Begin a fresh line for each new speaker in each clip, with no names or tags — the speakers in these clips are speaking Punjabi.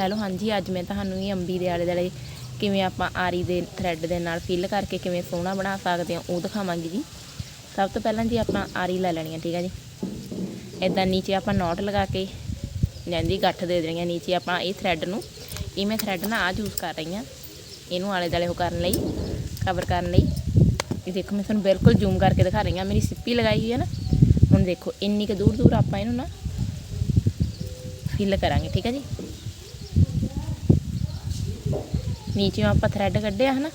ਹੈਲੋ, ਹਾਂਜੀ, ਅੱਜ ਮੈਂ ਤੁਹਾਨੂੰ ਇਹ ਅੰਬੀ ਦੇ ਆਲੇ ਦੁਆਲੇ ਕਿਵੇਂ ਆਪਾਂ ਆਰੀ ਦੇ ਥਰੈਡ ਦੇ ਨਾਲ ਫਿਲ ਕਰਕੇ ਕਿਵੇਂ ਸੋਹਣਾ ਬਣਾ ਸਕਦੇ ਹਾਂ, ਉਹ ਦਿਖਾਵਾਂਗੀ ਜੀ। ਸਭ ਤੋਂ ਪਹਿਲਾਂ ਜੀ ਆਪਾਂ ਆਰੀ ਲੈ ਲੈਣੀ ਹੈ ਠੀਕ ਹੈ ਜੀ। ਇਦਾਂ ਨੀਚੇ ਆਪਾਂ ਨੋਟ ਲਗਾ ਕੇ ਜਾਂਦੀ ਗੱਠ ਦੇ ਦੇਣੀ ਹੈ ਨੀਚੇ ਆਪਾਂ ਇਹ ਥ੍ਰੈਡ ਨੂੰ, ਇਹ ਮੈਂ ਥਰੈਡ ਨਾ ਆ ਯੂਜ਼ ਕਰ ਰਹੀ ਹਾਂ ਇਹਨੂੰ ਆਲੇ ਦੁਆਲੇ ਉਹ ਕਰਨ ਲਈ ਕਵਰ ਕਰਨ ਲਈ। ਇਹ ਦੇਖੋ, ਮੈਂ ਤੁਹਾਨੂੰ ਬਿਲਕੁਲ ਜ਼ੂਮ ਕਰਕੇ ਦਿਖਾ ਰਹੀ ਹਾਂ ਮੇਰੀ ਸਿੱਪੀ ਲਗਾਈ ਹੋਈ ਹੈ ਨਾ। ਹੁਣ ਦੇਖੋ, ਇੰਨੀ ਕੁ ਦੂਰ ਦੂਰ ਆਪਾਂ ਇਹਨੂੰ ਨਾ ਫਿਲ ਕਰਾਂਗੇ, ਠੀਕ ਹੈ ਜੀ। ਨੀਚੇ ਆਪਾਂ ਥਰੈਡ ਕੱਢਿਆ ਹਨਾ।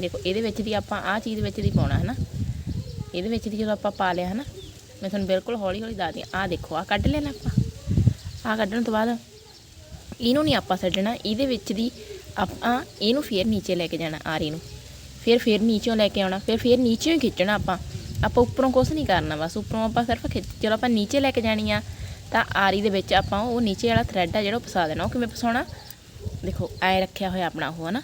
ਦੇਖੋ, ਇਹਦੇ ਵਿੱਚ ਦੀ ਆਪਾਂ ਆਹ ਚੀਜ਼ ਵਿੱਚ ਦੀ ਪਾਉਣਾ ਹਨਾ। ਇਹਦੇ ਵਿੱਚ ਦੀ ਜਦੋਂ ਆਪਾਂ ਪਾ ਲਿਆ ਹਨਾ, ਮੈਂ ਤੁਹਾਨੂੰ ਬਿਲਕੁਲ ਹੌਲੀ ਹੌਲੀ ਦੱਸਦੀ ਹਾਂ। ਆਹ ਦੇਖੋ, ਆਹ ਕੱਢ ਲੈਣਾ ਆਪਾਂ। ਆਹ ਕੱਢਣ ਤੋਂ ਬਾਅਦ ਇਹਨੂੰ ਨਹੀਂ ਆਪਾਂ ਛੱਡਣਾ ਇਹਦੇ ਵਿੱਚ ਦੀ ਆਪਾਂ ਇਹਨੂੰ ਫੇਰ ਨੀਚੇ ਲੈ ਕੇ ਜਾਣਾ ਆਰੀ ਨੂੰ। ਫਿਰ ਫਿਰ ਨੀਚੋਂ ਲੈ ਕੇ ਆਉਣਾ, ਫਿਰ ਫਿਰ ਨੀਚੋਂ ਹੀ ਖਿੱਚਣਾ ਆਪਾਂ। ਆਪਾਂ ਉੱਪਰੋਂ ਕੁਝ ਨਹੀਂ ਕਰਨਾ, ਬਸ ਉੱਪਰੋਂ ਆਪਾਂ ਸਿਰਫ ਖਿੱਚ ਚਲੋ ਆਪਾਂ ਨੀਚੇ ਲੈ ਕੇ ਜਾਣੀ ਆ, ਤਾਂ ਆਰੀ ਦੇ ਵਿੱਚ ਆਪਾਂ ਉਹ ਨੀਚੇ ਵਾਲਾ ਥਰੈਡ ਆ ਜਿਹੜਾ ਉਹ ਫਸਾ ਦੇਣਾ। ਉਹ ਕਿਵੇਂ ਫਸਾਉਣਾ? ਦੇਖੋ, ਐ ਰੱਖਿਆ ਹੋਇਆ ਆਪਣਾ ਉਹ ਹਨਾ।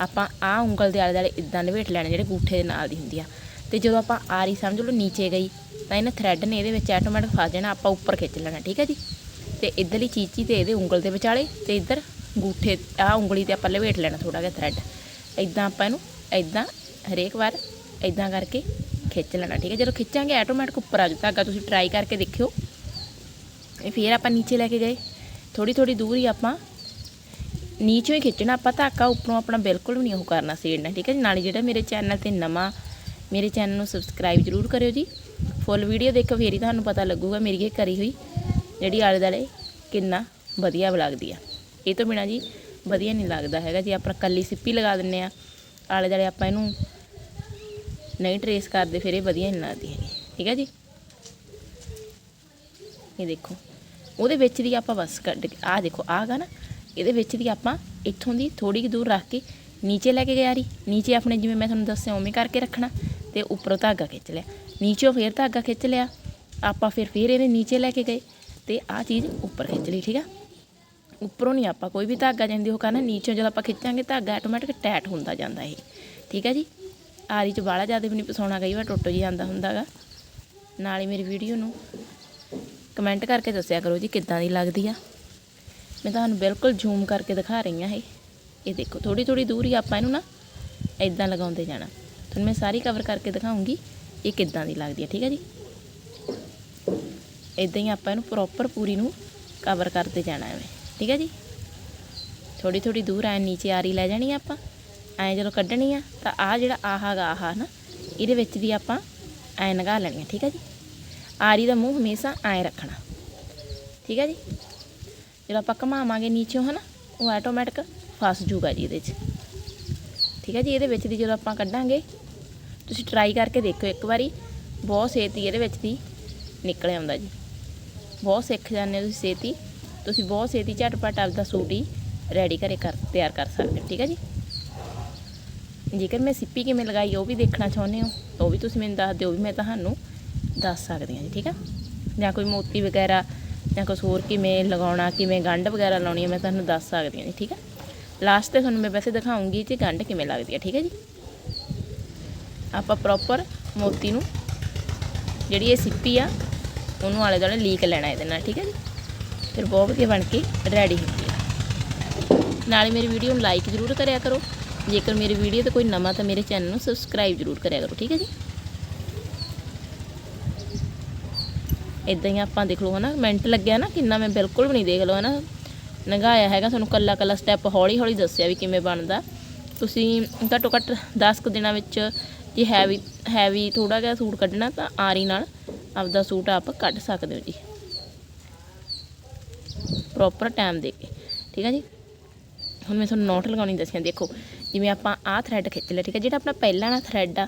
ਆਪਾਂ ਆ ਉਂਗਲ ਦੇ ਆਲੇ ਦੁਆਲੇ ਇਦਾਂ ਲਵੇਟ ਲੈਣੇ ਜਿਹੜੇ ਗੂਠੇ ਦੇ ਨਾਲ ਦੀ ਹੁੰਦੀ ਆ। ਤੇ ਜਦੋਂ ਆਪਾਂ ਆਰੀ ਸਮਝ ਲਓ ਨੀਚੇ ਗਈ, ਤਾਂ ਇਹਨਾਂ ਥਰੈਡ ਨੇ ਇਹਦੇ ਵਿੱਚ ਆਟੋਮੈਟਿਕ ਫਸ ਜਾਣਾ, ਆਪਾਂ ਉੱਪਰ ਖਿੱਚ ਲੈਣਾ, ਠੀਕ ਹੈ ਜੀ। ਤੇ ਇੱਧਰਲੀ ਚੀਚੀ ਤੇ ਇਹਦੇ ਉਂਗਲ ਦੇ ਵਿਚਾਲੇ ਤੇ ਇੱਧਰ ਗੂਠੇ ਆ ਉਂਗਲੀ ਤੇ ਆਪਾਂ ਲਵੇਟ ਲੈਣਾ ਥੋੜਾ ਜਿਹਾ ਥਰੈਡ ਇਦਾਂ ਆਪਾਂ ਇਹਨੂੰ ਇਦਾਂ ਹਰੇਕ ਵਾਰ ਇਦਾਂ ਕਰਕੇ ਖਿੱਚ ਲੈਣਾ, ਠੀਕ ਹੈ ਜਦੋਂ ਖਿੱਚਾਂਗੇ ਆਟੋਮੈਟਿਕ ਉੱਪਰ ਆ ਜਾਊ, ਧਾਗਾ ਤੁਸੀਂ ਟਰਾਈ ਕਰਕੇ ਦੇਖਿਓ। ਇਹ ਫਿਰ ਆਪਾਂ ਨੀਚੇ ਲੈ ਕੇ ਗਏ। ਥੋੜੀ ਥੋੜੀ ਦੂਰ ਹੀ ਆਪਾਂ ਨੀਚੋਂ ਹੀ ਖਿੱਚਣਾ, ਆਪਾਂ ਧਾਗਾ ਉੱਪਰੋਂ ਆਪਣਾ ਬਿਲਕੁਲ ਵੀ ਨਹੀਂ ਉਹ ਕਰਨਾ ਸੇੜਨਾ, ਠੀਕ ਹੈ ਜੀ? ਨਾਲੇ ਜਿਹੜਾ ਮੇਰੇ ਚੈਨਲ ਤੇ ਨਵਾਂ, ਮੇਰੇ ਚੈਨਲ ਨੂੰ ਸਬਸਕ੍ਰਾਈਬ ਜ਼ਰੂਰ ਕਰਿਓ ਜੀ। ਫੁੱਲ ਵੀਡੀਓ ਦੇਖੋ, ਫੇਰ ਹੀ ਤੁਹਾਨੂੰ ਪਤਾ ਲੱਗੂਗਾ ਮੇਰੀ ਇਹ ਕਰੀ ਹੋਈ ਜਿਹੜੀ ਆਲੇ ਦੁਆਲੇ ਕਿੰਨਾ ਵਧੀਆ ਲੱਗਦੀ ਆ। ਇਹ ਤੋਂ ਬਿਨਾ ਜੀ ਵਧੀਆ ਨਹੀਂ ਲੱਗਦਾ ਹੈਗਾ। ਜੇ ਆਪਾਂ ਕੱਲੀ ਸਿੱਪੀ ਲਗਾ ਦਿੰਨੇ ਆ ਆਲੇ ਦੁਆਲੇ ਆਪਾਂ ਇਹਨੂੰ ਨਹੀਂ ਟਰੇਸ ਕਰਦੇ, ਫਿਰ ਇਹ ਵਧੀਆ ਨਹੀਂ ਲੱਗਦੀ ਹੈਗੀ। ਠੀਕ ਹੈ ਜੀ? ਇਹ ਦੇਖੋ। ਉਹਦੇ ਵਿੱਚ ਦੀ ਆਪਾਂ ਬਸ ਕੱਢ ਕੇ ਆਹ ਦੇਖੋ, ਆਹ ਗਾ ਨਾ, ਇਹਦੇ ਵਿੱਚ ਦੀ ਆਪਾਂ ਇੱਥੋਂ ਦੀ ਥੋੜੀ ਦੂਰ ਰੱਖ ਕੇ ਨੀਚੇ ਲੈ ਕੇ ਗਿਆ ਰੀ। ਨੀਚੇ ਆਪਣੇ ਜਿਵੇਂ ਮੈਂ ਤੁਹਾਨੂੰ ਦੱਸਿਆ, ਉਵੇਂ ਕਰਕੇ ਰੱਖਣਾ ਤੇ ਉੱਪਰੋਂ ਧਾਗਾ ਖਿੱਚ ਲਿਆ। ਨੀਚੋਂ ਫੇਰ ਧਾਗਾ ਖਿੱਚ ਲਿਆ। ਆਪਾਂ ਫਿਰ ਫੇਰ ਇਹਦੇ ਨੀਚੇ ਲੈ ਕੇ ਗਏ ਤੇ ਆਹ ਚੀਜ਼ ਉੱਪਰ ਖਿੱਚ ਲਈ, ਠੀਕ ਆ? ਉੱਪਰੋਂ ਨਹੀਂ ਆਪਾਂ ਕੋਈ ਵੀ ਧਾਗਾ ਜਾਂਦੀ ਉਹ ਕਰਨਾ ਨੀਚੋਂ ਜਦੋਂ ਆਪਾਂ ਖਿੱਚਾਂਗੇ ਧਾਗਾ ਆਟੋਮੈਟਿਕ ਟੈਟ ਹੁੰਦਾ ਜਾਂਦਾ ਇਹ, ਠੀਕ ਹੈ ਜੀ? ਆਰੀ ਚ ਬਾਲਾ ਜ਼ਿਆਦਾ ਵੀ ਨਹੀਂ ਪਸਾਉਣਾ, ਕਈ ਵਾਰ ਟੁੱਟ ਜੀ ਜਾਂਦਾ ਹੁੰਦਾਗਾ। ਨਾਲ ਹੀ ਮੇਰੀ ਵੀਡੀਓ ਨੂੰ ਕਮੈਂਟ ਕਰਕੇ ਦੱਸਿਆ ਕਰੋ ਜੀ ਕਿੱਦਾਂ ਦੀ ਲੱਗਦੀ ਆ। ਮੈਂ ਤੁਹਾਨੂੰ ਬਿਲਕੁਲ ਜ਼ੂਮ ਕਰਕੇ ਦਿਖਾ ਰਹੀ ਹਾਂ ਇਹ। ਇਹ ਦੇਖੋ ਥੋੜੀ ਥੋੜੀ ਦੂਰ ਹੀ ਆਪਾਂ ਇਹਨੂੰ ਨਾ ਇਦਾਂ ਲਗਾਉਂਦੇ ਜਾਣਾ। ਤੁਹਾਨੂੰ ਮੈਂ ਸਾਰੀ ਕਵਰ ਕਰਕੇ ਦਿਖਾਉਂਗੀ ਇਹ ਕਿੱਦਾਂ ਦੀ ਲੱਗਦੀ ਹੈ ਠੀਕ ਹੈ ਜੀ? ਇਦਾਂ ਹੀ ਆਪਾਂ ਇਹਨੂੰ ਪ੍ਰੋਪਰ ਪੂਰੀ ਨੂੰ ਕਵਰ ਕਰਦੇ ਜਾਣਾ ਐਵੇਂ, ਠੀਕ ਹੈ ਜੀ? ਥੋੜੀ ਥੋੜੀ ਦੂਰ ਐ ਨੀਚੇ ਆਰੀ ਲੈ ਜਾਣੀ ਆ ਆਪਾਂ। ਐ ਜਦੋਂ ਕੱਢਣੀ ਆ ਤਾਂ ਆ ਜਿਹੜਾ ਆਹਾ ਗਾ ਆਹਾ ਨਾ, ਇਹਦੇ ਵਿੱਚ ਵੀ ਆਪਾਂ ਐ ਲਗਾ ਲੈਣੀ ਆ, ਠੀਕ ਹੈ ਜੀ? ਆਰੀ ਦਾ ਮੂੰਹ ਹਮੇਸ਼ਾ ਐ ਰੱਖਣਾ ਠੀਕ ਹੈ ਜੀ ਜਦੋਂ ਆਪਾਂ ਘਮਾਵਾਂਗੇ ਨੀਚੋਂ ਹਨਾ ਉਹ ਆਟੋਮੈਟਿਕ ਫਸ ਜੂਗਾ ਜੀ ਇਹਦੇ 'ਚ ਠੀਕ ਹੈ ਜੀ ਇਹਦੇ ਵਿੱਚ ਦੀ ਜਦੋਂ ਆਪਾਂ ਕੱਢਾਂਗੇ ਤੁਸੀਂ ਟਰਾਈ ਕਰਕੇ ਦੇਖਿਓ ਇੱਕ ਵਾਰੀ ਬਹੁਤ ਛੇਤੀ ਇਹਦੇ ਵਿੱਚ ਦੀ ਨਿਕਲ ਆਉਂਦਾ ਜੀ ਬਹੁਤ ਸਿੱਖ ਜਾਂਦੇ ਹੋ ਤੁਸੀਂ ਛੇਤੀ ਤੁਸੀਂ ਬਹੁਤ ਛੇਤੀ ਝਟਪਟ ਆਪਦਾ ਸੂਟ ਹੀ ਰੈਡੀ ਘਰੇ ਕਰ ਤਿਆਰ ਕਰ ਸਕਦੇ ਹੋ ਠੀਕ ਹੈ ਜੀ ਜੇਕਰ ਮੈਂ ਸਿੱਪੀ ਕਿਵੇਂ ਲਗਾਈ ਉਹ ਵੀ ਦੇਖਣਾ ਚਾਹੁੰਦੇ ਹੋ ਉਹ ਵੀ ਤੁਸੀਂ ਮੈਨੂੰ ਦੱਸ ਦਿਓ ਵੀ ਮੈਂ ਤੁਹਾਨੂੰ ਦੱਸ ਸਕਦੀ ਹਾਂ ਜੀ, ਠੀਕ ਆ? ਜਾਂ ਕੋਈ ਮੋਤੀ ਵਗੈਰਾ ਜਾਂ ਕੁਛ ਹੋਰ ਕਿਵੇਂ ਲਗਾਉਣਾ, ਕਿਵੇਂ ਗੰਢ ਵਗੈਰਾ ਲਾਉਣੀ ਹੈ ਮੈਂ ਤੁਹਾਨੂੰ ਦੱਸ ਸਕਦੀ ਹਾਂ ਜੀ, ਠੀਕ ਆ? ਲਾਸਟ ਤੇ ਤੁਹਾਨੂੰ ਮੈਂ ਵੈਸੇ ਦਿਖਾਉਂਗੀ ਜੀ ਗੰਢ ਕਿਵੇਂ ਲੱਗਦੀ ਹੈ ਠੀਕ ਹੈ ਜੀ? ਆਪਾਂ ਪ੍ਰੋਪਰ ਮੋਤੀ ਨੂੰ ਜਿਹੜੀ ਇਹ ਸਿੱਪੀ ਆ, ਉਹਨੂੰ ਆਲੇ ਦੁਆਲੇ ਲੀਕ ਲੈਣਾ ਇਹਦੇ ਨਾਲ, ਠੀਕ ਹੈ ਜੀ? ਫਿਰ ਬਹੁਤ ਵਧੀਆ ਬਣ ਕੇ ਰੈਡੀ ਹੁੰਦੀ ਹੈ ਨਾਲੇ ਮੇਰੀ ਵੀਡੀਓ ਨੂੰ ਲਾਈਕ ਜ਼ਰੂਰ ਕਰਿਆ ਕਰੋ। ਜੇਕਰ ਮੇਰੀ ਵੀਡੀਓ ਤੇ ਕੋਈ ਨਵਾਂ ਤਾਂ ਮੇਰੇ ਚੈਨਲ ਨੂੰ ਸਬਸਕ੍ਰਾਈਬ ਜ਼ਰੂਰ ਕਰਿਆ ਕਰੋ, ਠੀਕ ਹੈ ਜੀ? ਇਦਾਂ ਹੀ ਆਪਾਂ ਦੇਖ ਲਓ ਹਨਾ, ਮਿੰਟ ਲੱਗਿਆ ਨਾ, ਕਿੰਨਾ ਮੈਂ ਬਿਲਕੁਲ ਵੀ ਨਹੀਂ ਦੇਖ ਲਓ ਹਨਾ। ਨਗਾਇਆ ਹੈਗਾ, ਤੁਹਾਨੂੰ ਕੱਲਾ ਕੱਲਾ ਸਟੈਪ ਹੌਲੀ ਹੌਲੀ ਦੱਸਿਆ ਵੀ ਕਿਵੇਂ ਬਣਦਾ। ਤੁਸੀਂ ਘੱਟੋ ਘੱਟ 10 ਕੁ ਦਿਨਾਂ ਵਿੱਚ ਜੇ ਹੈਵੀ ਹੈਵੀ ਥੋੜਾ ਜਿਹਾ ਸੂਟ ਕੱਢਣਾ ਤਾਂ ਆਰੀ ਨਾਲ ਆਪਦਾ ਸੂਟ ਆਪ ਕੱਢ ਸਕਦੇ ਹੋ ਜੀ। ਪ੍ਰੋਪਰ ਟਾਈਮ ਦੇ ਕੇ, ਠੀਕ ਹੈ ਜੀ? ਹੁਣ ਮੈਂ ਤੁਹਾਨੂੰ ਨੋਟ ਲਗਾਉਣੀ ਦੱਸਿਆ, ਦੇਖੋ, ਜਿਵੇਂ ਆਪਾਂ ਆਹ ਥਰੈਡ ਖਿੱਚ ਲਿਆ, ਠੀਕ ਹੈ ਜਿਹੜਾ ਆਪਣਾ ਪਹਿਲਾਂ ਵਾਲਾ ਥਰੈਡ ਆ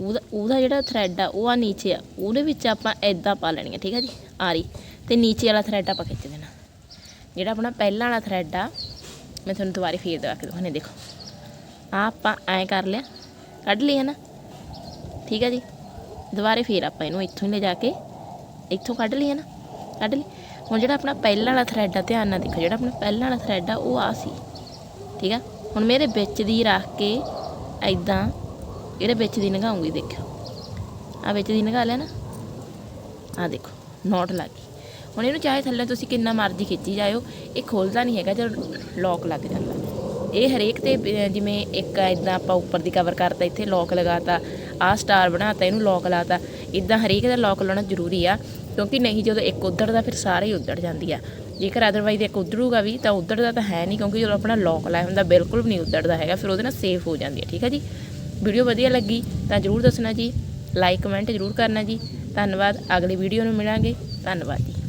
ਉਹਦਾ ਉਹਦਾ ਜਿਹੜਾ ਥ੍ਰੈਡ ਆ, ਉਹ ਆ ਨੀਚੇ ਆ। ਉਹਦੇ ਵਿੱਚ ਆਪਾਂ ਐਦਾਂ ਪਾ ਲੈਣੀ ਆ ਠੀਕ ਆ ਜੀ? ਆਰੀ ਤੇ ਨੀਚੇ ਵਾਲਾ ਥਰੈਡ ਆਪਾਂ ਖਿੱਚ ਦੇਣਾ। ਜਿਹੜਾ ਆਪਣਾ ਪਹਿਲਾਂ ਵਾਲਾ ਥਰੈਡ ਆ, ਮੈਂ ਤੁਹਾਨੂੰ ਦੁਬਾਰੇ ਫੇਰ ਦਵਾ ਕੇ ਦਿਖਾਉਣੇ ਦੇਖੋ। ਆ ਆਪਾਂ ਐਂ ਕਰ ਲਿਆ। ਕੱਢ ਲਿਆ ਨਾ ਠੀਕ ਹੈ ਜੀ? ਦੁਬਾਰੇ ਫੇਰ ਆਪਾਂ ਇਹਨੂੰ ਇੱਥੋਂ ਹੀ ਲੈ ਜਾ ਕੇ, ਇੱਥੋਂ ਕੱਢ ਲਿਆ ਨਾ ਕੱਢ ਲਈ। ਹੁਣ ਜਿਹੜਾ ਆਪਣਾ ਪਹਿਲਾਂ ਵਾਲਾ ਥਰੈਡ ਆ, ਧਿਆਨ ਨਾਲ ਦੇਖੋ, ਜਿਹੜਾ ਆਪਣਾ ਪਹਿਲਾਂ ਵਾਲਾ ਥਰੈਡ ਆ, ਉਹ ਆ ਸੀ। ਠੀਕ ਆ? ਹੁਣ ਮੈਂ ਇਹਦੇ ਵਿੱਚ ਦੀ ਰੱਖ ਕੇ ਐਦਾਂ ਇਹਦੇ ਵਿੱਚ ਦੀ ਨਗਾਉਂਗੀ ਦੇਖਿਓ ਆ ਵਿੱਚ ਦੀ ਨਗਾ ਲਿਆ ਨਾ ਆ ਦੇਖੋ ਨੋਟ ਲੱਗ ਗਈ। ਹੁਣ ਇਹਨੂੰ ਚਾਹੇ ਥੱਲੇ ਤੁਸੀਂ ਕਿੰਨਾ ਮਰਜ਼ੀ ਖਿੱਚੀ ਜਾਇਓ, ਇਹ ਖੋਲਦਾ ਨਹੀਂ ਹੈਗਾ ਜਦੋਂ ਲੋਕ ਲੱਗ ਜਾਂਦਾ। ਇਹ ਹਰੇਕ ਤੇ ਜਿਵੇਂ ਇੱਕ ਇਦਾਂ ਆਪਾਂ ਉੱਪਰ ਦੀ ਕਵਰ ਕਰਤਾ, ਇੱਥੇ ਲੋਕ ਲਗਾਤਾ, ਆਹ ਸਟਾਰ ਬਣਾਤਾ, ਇਹਨੂੰ ਲੋਕ ਲਾਤਾ ਇਦਾਂ ਹਰੇਕ ਦਾ ਲੋਕ ਲਾਉਣਾ ਜ਼ਰੂਰੀ ਆ, ਕਿਉਂਕਿ ਨਹੀਂ ਜਦੋਂ ਇੱਕ ਉੱਧੜਦਾ, ਫਿਰ ਸਾਰੇ ਹੀ ਉੱਧੜ ਜਾਂਦੀ ਆ। ਜੇਕਰ ਅਦਰਵਾਈਜ਼ ਇੱਕ ਉੱਧੜੂਗਾ ਵੀ, ਤਾਂ ਉੱਧੜਦਾ ਤਾਂ ਹੈ ਨਹੀਂ, ਕਿਉਂਕਿ ਜਦੋਂ ਆਪਣਾ ਲੋਕ ਲਾਇਆ ਹੁੰਦਾ, ਬਿਲਕੁਲ ਵੀ ਨਹੀਂ ਉੱਧੜਦਾ ਹੈਗਾ, ਫਿਰ ਉਹਦੇ ਨਾਲ ਸੇਫ ਹੋ ਜਾਂਦੀ ਹੈ ਠੀਕ ਹੈ ਜੀ? ਵੀਡੀਓ ਵਧੀਆ ਲੱਗੀ ਤਾਂ ਜਰੂਰ ਦੱਸਣਾ ਜੀ ਲਾਈਕ ਕਮੈਂਟ ਜਰੂਰ ਕਰਨਾ ਜੀ। ਧੰਨਵਾਦ, ਅਗਲੀ ਵੀਡੀਓ ਨੂੰ ਮਿਲਾਂਗੇ। ਧੰਨਵਾਦ ਜੀ।